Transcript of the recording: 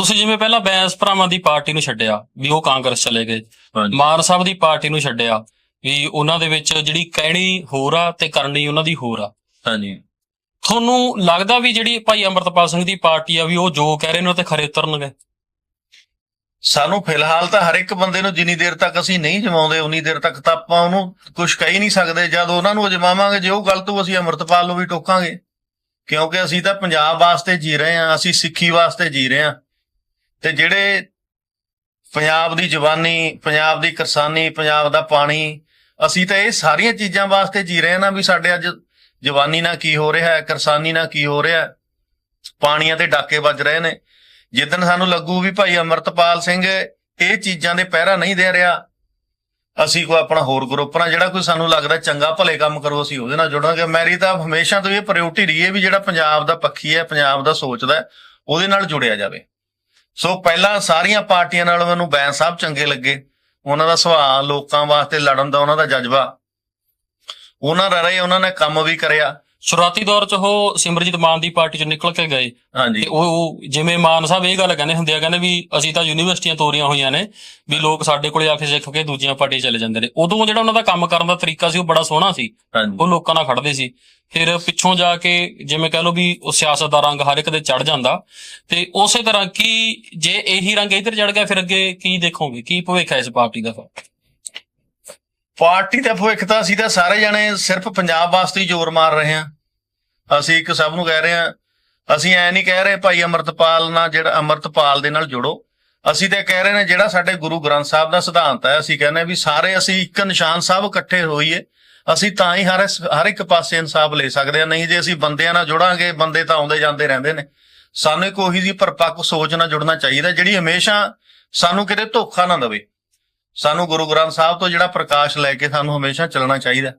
ਤੁਸੀਂ ਜਿਵੇਂ ਪਹਿਲਾਂ ਬੈਂਸ ਭਰਾਵਾਂ ਦੀ ਪਾਰਟੀ ਨੂੰ ਛੱਡਿਆ ਵੀ ਉਹ ਕਾਂਗਰਸ ਚਲੇ ਗਏ। ਮਾਨ ਸਾਹਿਬ ਦੀ ਪਾਰਟੀ ਨੂੰ ਛੱਡਿਆ ਵੀ ਉਹਨਾਂ ਦੇ ਵਿੱਚ ਜਿਹੜੀ ਕਹਿਣੀ ਹੋਰ ਆ ਤੇ ਕਰਨੀ ਉਹਨਾਂ ਦੀ ਹੋਰ ਆ। ਹਾਂਜੀ। ਤੁਹਾਨੂੰ ਲੱਗਦਾ ਵੀ ਜਿਹੜੀ ਭਾਈ ਅਮਰਤਪਾਲ ਸਿੰਘ ਦੀ ਪਾਰਟੀ ਆ ਵੀ ਉਹ ਜੋ ਕਹਿ ਰਹੇ ਨੇ ਉਹ ਤੇ ਖਰੇ ਉਤਰਨਗੇ? ਸਾਨੂੰ ਫਿਲਹਾਲ ਤਾਂ ਹਰ ਇੱਕ ਬੰਦੇ ਨੂੰ ਜਿੰਨੀ ਦੇਰ ਤੱਕ ਅਸੀਂ ਨਹੀਂ ਜਮਾਉਂਦੇ ਉਨੀ ਦੇਰ ਤੱਕ ਤਾਂ ਆਪਾਂ ਉਹਨੂੰ ਕੁਝ ਕਹਿ ਹੀ ਨਹੀਂ ਸਕਦੇ। ਜਦ ਉਹਨਾਂ ਨੂੰ ਅਜਮਾਵਾਂਗੇ ਜੇ ਉਹ ਗਲਤ ਹੋ ਅਸੀਂ ਅਮਰਤਪਾਲ ਨੂੰ ਵੀ ਟੋਕਾਂਗੇ। ਕਿਉਂਕਿ ਅਸੀਂ ਤਾਂ ਪੰਜਾਬ ਵਾਸਤੇ ਜੀ ਰਹੇ ਹਾਂ ਅਸੀਂ ਸਿੱਖੀ ਵਾਸਤੇ ਜੀ ਰਹੇ ਹਾਂ। ਤੇ ਜਿਹੜੇ ਪੰਜਾਬ ਦੀ ਜਵਾਨੀ, ਪੰਜਾਬ ਦੀ ਕਿਸਾਨੀ ਪੰਜਾਬ ਦਾ ਪਾਣੀ, ਅਸੀਂ ਤਾਂ ਇਹ ਸਾਰੀਆਂ ਚੀਜ਼ਾਂ ਵਾਸਤੇ ਜੀ ਰਹੇ ਹਾਂ ਨਾ ਵੀ ਸਾਡੇ ਅੱਜ ਜਵਾਨੀ ਨਾਲ ਕੀ ਹੋ ਰਿਹਾ ਹੈ, ਕਿਰਸਾਨੀ ਨਾਲ ਕੀ ਹੋ ਰਿਹਾ ਹੈ। ਪਾਣੀਆਂ ਤੇ ਡਾਕੇ ਵੱਜ ਰਹੇ ਨੇ। ਜਿੱਦਣ ਸਾਨੂੰ ਲੱਗੂ ਵੀ ਭਾਈ ਅਮਰਤਪਾਲ ਸਿੰਘ ਇਹ ਚੀਜ਼ਾਂ ਦੇ ਪਹਿਰਾ ਨਹੀਂ ਦੇ ਰਿਹਾ, ਅਸੀਂ ਕੋਈ ਆਪਣਾ ਹੋਰ ਗਰੁੱਪ ਨਾਲ ਜਿਹੜਾ ਕੋਈ ਸਾਨੂੰ ਲੱਗਦਾ ਚੰਗਾ ਭਲੇ ਕੰਮ ਕਰੋ, ਅਸੀਂ ਉਹਦੇ ਨਾਲ ਜੁੜਾਂਗੇ। ਮੇਰੀ ਤਾਂ ਹਮੇਸ਼ਾ ਤੋਂ ਇਹ ਪ੍ਰਾਇੋਰਟੀ ਰਹੀ ਹੈ ਵੀ ਜਿਹੜਾ ਪੰਜਾਬ ਦਾ ਪੱਖੀ ਹੈ, ਪੰਜਾਬ ਦਾ ਸੋਚਦਾ ਉਹਦੇ ਨਾਲ ਜੁੜਿਆ ਜਾਵੇ। ਸੋ ਪਹਿਲਾਂ ਸਾਰੀਆਂ ਪਾਰਟੀਆਂ ਨਾਲ ਮੈਨੂੰ ਬੈਂਸ ਸਾਹਿਬ ਚੰਗੇ ਲੱਗੇ। ਉਹਨਾਂ ਦਾ ਸੁਭਾਅ, ਲੋਕਾਂ ਵਾਸਤੇ ਲੜਨ ਦਾ ਉਹਨਾਂ ਦਾ ਜਜ਼ਬਾ। ਉਹਨਾਂ ਦਾ ਰਹੇ, ਉਹਨਾਂ ਨੇ ਕੰਮ ਵੀ ਕਰਿਆ। ਸ਼ੁਰੂਆਤੀ ਦੌਰ 'ਚ ਉਹ ਸਿਮਰਜੀਤ ਮਾਨ ਦੀ ਪਾਰਟੀ 'ਚ ਨਿਕਲ ਕੇ ਗਏ। ਹਾਂਜੀ। ਤੇ ਉਹ ਜਿਵੇਂ ਮਾਨ ਸਾਹਿਬ ਇਹ ਗੱਲ ਕਹਿੰਦੇ ਹੁੰਦੇ ਆ ਕਹਿੰਦੇ ਵੀ ਅਸੀਂ ਤਾਂ ਯੂਨੀਵਰਸਿਟੀਆਂ ਤੋਰੀਆਂ ਹੋਈਆਂ ਨੇ ਵੀ ਲੋਕ ਸਾਡੇ ਕੋਲੇ ਆ ਕੇ ਸਿੱਖ ਕੇ ਦੂਜੀਆਂ ਪਾਰਟੀਆਂ ਚਲੇ ਜਾਂਦੇ ਨੇ। ਉਦੋਂ ਜਿਹੜਾ ਉਹਨਾਂ ਦਾ ਕੰਮ ਕਰਨ ਦਾ ਤਰੀਕਾ ਸੀ ਉਹ ਬੜਾ ਸੋਹਣਾ ਸੀ। ਹਾਂਜੀ। ਉਹ ਲੋਕਾਂ ਨਾਲ ਖੜਦੇ ਸੀ। ਫਿਰ ਪਿੱਛੋਂ ਜਾ ਕੇ ਜਿਵੇਂ ਕਹ ਲਓ ਵੀ ਉਹ ਸਿਆਸਤ ਦਾ ਰੰਗ ਹਰ ਇੱਕ ਦੇ ਚੜ ਜਾਂਦਾ। ਤੇ ਉਸੇ ਤਰ੍ਹਾਂ ਕੀ ਜੇ ਇਹੀ ਰੰਗ ਇੱਧਰ ਚੜ ਗਿਆ ਫਿਰ ਅੱਗੇ ਕੀ ਦੇਖੋਗੇ? ਕੀ ਭਵਿੱਖ ਹੈ ਇਸ ਪਾਰਟੀ ਦਾ? ਫਿਰ ਪਾਰਟੀ ਦਾ ਭਵਿੱਖ ਤਾਂ ਅਸੀਂ ਤਾਂ ਸਾਰੇ ਜਣੇ ਸਿਰਫ ਪੰਜਾਬ ਵਾਸਤੇ ਹੀ ਜ਼ੋਰ ਮਾਰ ਰਹੇ ਹਾਂ। ਅਸੀਂ ਇੱਕ ਸਭ ਨੂੰ ਕਹਿ ਰਹੇ ਹਾਂ, ਅਸੀਂ ਐ ਨਹੀਂ ਕਹਿ ਰਹੇ ਭਾਈ ਅਮਰਤਪਾਲ ਨਾਲ ਜਿਹੜਾ ਅਮਰਤਪਾਲ ਦੇ ਨਾਲ ਜੁੜੋ। ਅਸੀਂ ਤਾਂ ਕਹਿ ਰਹੇ ਨੇ ਜਿਹੜਾ ਸਾਡੇ ਗੁਰੂ ਗ੍ਰੰਥ ਸਾਹਿਬ ਦਾ ਸਿਧਾਂਤ ਹੈ, ਅਸੀਂ ਕਹਿੰਦੇ ਵੀ ਸਾਰੇ ਅਸੀਂ ਇੱਕ ਨਿਸ਼ਾਨ ਸਾਹਿਬ ਇਕੱਠੇ ਹੋਈਏ, ਅਸੀਂ ਤਾਂ ਹੀ ਹਰ ਹਰ ਇੱਕ ਪਾਸੇ ਇਨਸਾਫ ਲੈ ਸਕਦੇ ਹਾਂ, ਨਹੀਂ ਜੇ ਅਸੀਂ ਬੰਦਿਆਂ ਨਾਲ ਜੁੜਾਂਗੇ, ਬੰਦੇ ਤਾਂ ਆਉਂਦੇ ਜਾਂਦੇ ਰਹਿੰਦੇ ਨੇ। ਸਾਨੂੰ ਇੱਕ ਉਹੀ ਜੀ ਪਰਪੱਕ ਸੋਚ ਨਾਲ ਜੁੜਨਾ ਚਾਹੀਦਾ, ਜਿਹੜੀ ਹਮੇਸ਼ਾ ਸਾਨੂੰ ਕਿਤੇ ਧੋਖਾ ਨਾ ਦੇਵੇ। ਸਾਨੂੰ ਗੁਰੂ ਗ੍ਰੰਥ ਸਾਹਿਬ ਤੋਂ ਜਿਹੜਾ ਪ੍ਰਕਾਸ਼ ਲੈ ਕੇ ਸਾਨੂੰ ਹਮੇਸ਼ਾ ਚੱਲਣਾ ਚਾਹੀਦਾ।